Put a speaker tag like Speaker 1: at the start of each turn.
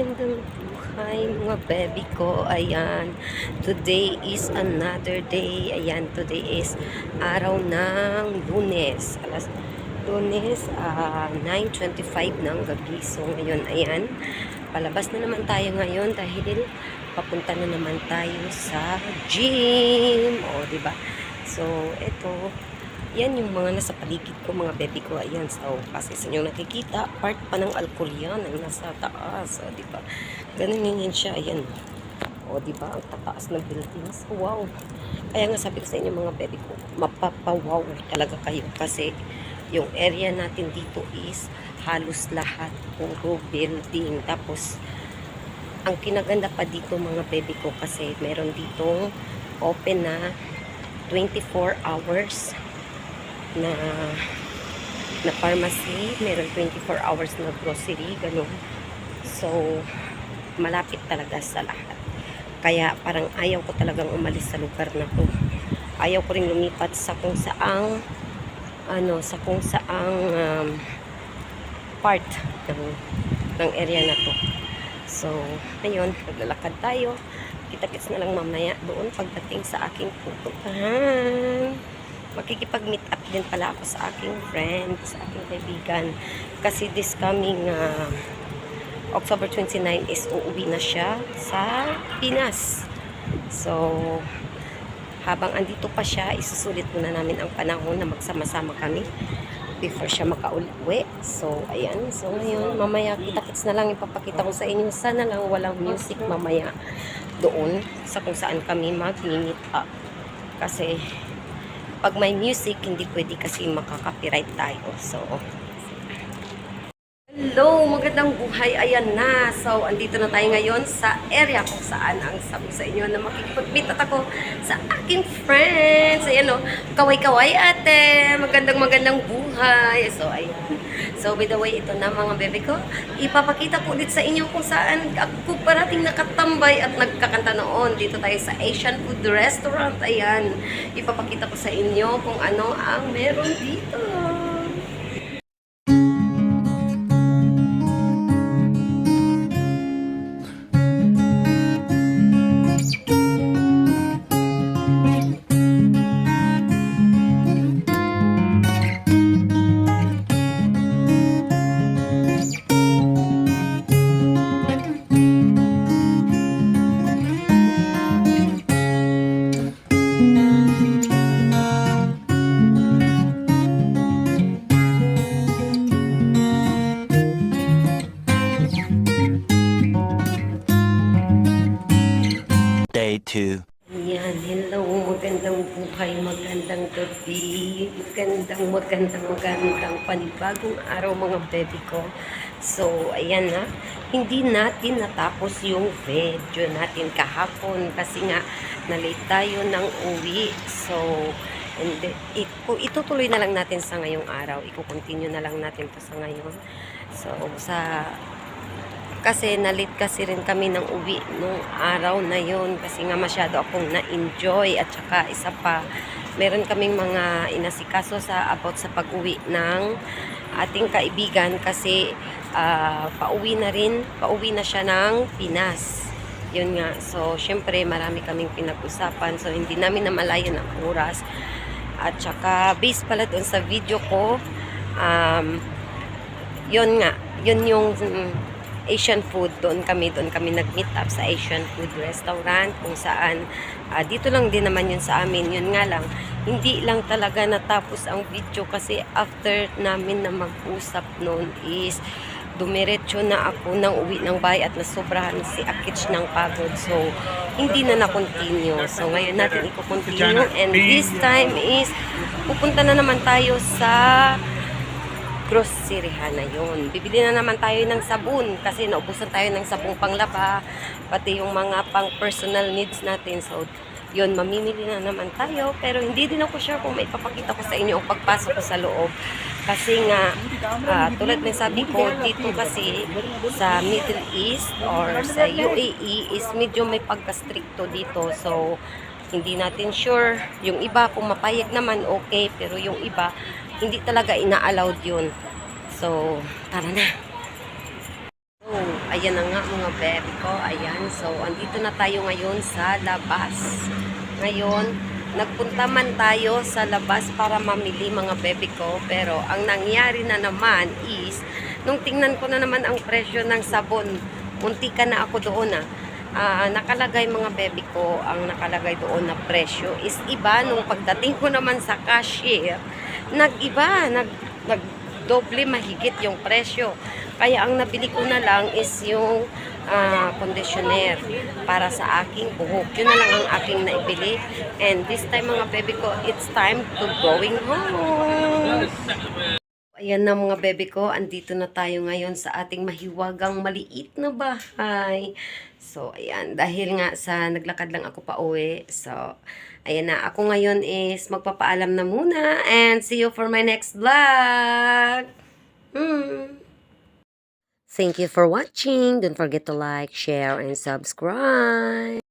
Speaker 1: magandang buhay mga baby ko. Ayan, today is another day. Ayan, today is araw ng lunes. Alas lunes, ah, 9.25 ng gabi. So ngayon, ayan, palabas na naman tayo ngayon dahil papunta na naman tayo sa gym. O, ba? So, ito, yan yung mga nasa paligid ko, mga baby ko. Ayan, so, kasi sa inyo nakikita, part pa ng alcohol yan, ang nasa taas. O, di ba? Ganun yun siya. Ayan. O, di ba? Ang tataas ng buildings. Wow. Kaya nga sabi ko sa inyo, mga baby ko, mapapawaw talaga kayo. Kasi, yung area natin dito is halos lahat puro building. Tapos, ang kinaganda pa dito mga baby ko kasi meron ditong open na 24 hours na na pharmacy, meron 24 hours na grocery, ganun. So, malapit talaga sa lahat. Kaya parang ayaw ko talagang umalis sa lugar na to. Ayaw ko rin lumipat sa kung saang ano, sa kung saang um, part ng, ng area na to. So, ngayon, naglalakad tayo. Kita-kits na lang mamaya doon pagdating sa aking pupuntahan makikipag-meet up din pala ako sa aking friend, sa aking kaibigan. Kasi this coming uh, October 29 is uuwi na siya sa Pinas. So, habang andito pa siya, isusulit muna namin ang panahon na magsama-sama kami before siya makauwi. So, ayan. So, ngayon, mamaya, kita-kits na lang ipapakita ko sa inyo. Sana lang walang music mamaya doon sa kung saan kami mag-meet up. Kasi, pag may music, hindi pwede kasi makaka-copyright tayo. So, Hello, magandang buhay. Ayan na. So, andito na tayo ngayon sa area kung saan ang sabi sa inyo na makikipag-meet at ako sa aking friends. Ayan o, kaway-kaway ate. Magandang magandang buhay. So, ayan. So, by the way, ito na mga bebe ko. Ipapakita ko ulit sa inyo kung saan ako parating nakatambay at nagkakanta noon. Dito tayo sa Asian Food Restaurant. Ayan. Ipapakita ko sa inyo kung ano ang meron dito.
Speaker 2: 2.
Speaker 1: Yan, hello, magandang buhay, magandang gabi, magandang, magandang, magandang panibagong araw mga baby ko. So, ayan na, hindi natin natapos yung video natin kahapon kasi nga, nalate tayo ng uwi. So, and ito, itutuloy na lang natin sa ngayong araw, iko-continue na lang natin to sa ngayon. So, sa kasi nalit kasi rin kami ng uwi nung araw na yon kasi nga masyado akong na-enjoy at saka isa pa meron kaming mga inasikaso sa about sa pag-uwi ng ating kaibigan kasi ah, pauwi na rin pauwi na siya ng Pinas. Yun nga so syempre marami kaming pinag-usapan. So hindi namin namalayan ang oras. At saka based pala doon sa video ko um, yun nga, yun yung Asian food. Doon kami, doon kami nag-meet up sa Asian food restaurant kung saan ah, dito lang din naman yun sa amin. Yun nga lang, hindi lang talaga natapos ang video kasi after namin na mag-usap noon is dumiretso na ako ng uwi ng bahay at nasobrahan si Akich ng pagod. So, hindi na na-continue. So, ngayon natin i-continue. And this time is, pupunta na naman tayo sa groceryhan na yun. Bibili na naman tayo ng sabon kasi naubusan tayo ng sabong panglaba, pati yung mga pang personal needs natin. So, yun, mamimili na naman tayo. Pero hindi din ako sure kung may papakita ko sa inyo ang pagpasok ko sa loob. Kasi nga, ah, tulad ng sabi ko, dito kasi sa Middle East or sa UAE is medyo may pagka-stricto dito. So, hindi natin sure. Yung iba, kung mapayag naman, okay. Pero yung iba, hindi talaga ina-allowed yun. So, tara na. So, ayan na nga mga baby ko. Ayan. So, andito na tayo ngayon sa labas. Ngayon, nagpunta man tayo sa labas para mamili mga baby ko. Pero, ang nangyari na naman is, nung tingnan ko na naman ang presyo ng sabon, munti ka na ako doon ah. Ah, nakalagay mga baby ko, ang nakalagay doon na presyo is iba nung pagdating ko naman sa cashier, nag-iba, nag, nag doble mahigit yung presyo. Kaya ang nabili ko na lang is yung ah, conditioner para sa aking buhok. Yun na lang ang aking naibili. And this time mga baby ko, it's time to going home. Ayan na mga bebe ko, andito na tayo ngayon sa ating mahiwagang maliit na bahay. So, ayan, dahil nga sa naglakad lang ako pa uwi. So, ayan na, ako ngayon is magpapaalam na muna and see you for my next vlog. Hmm. Thank you for watching. Don't forget to like, share, and subscribe.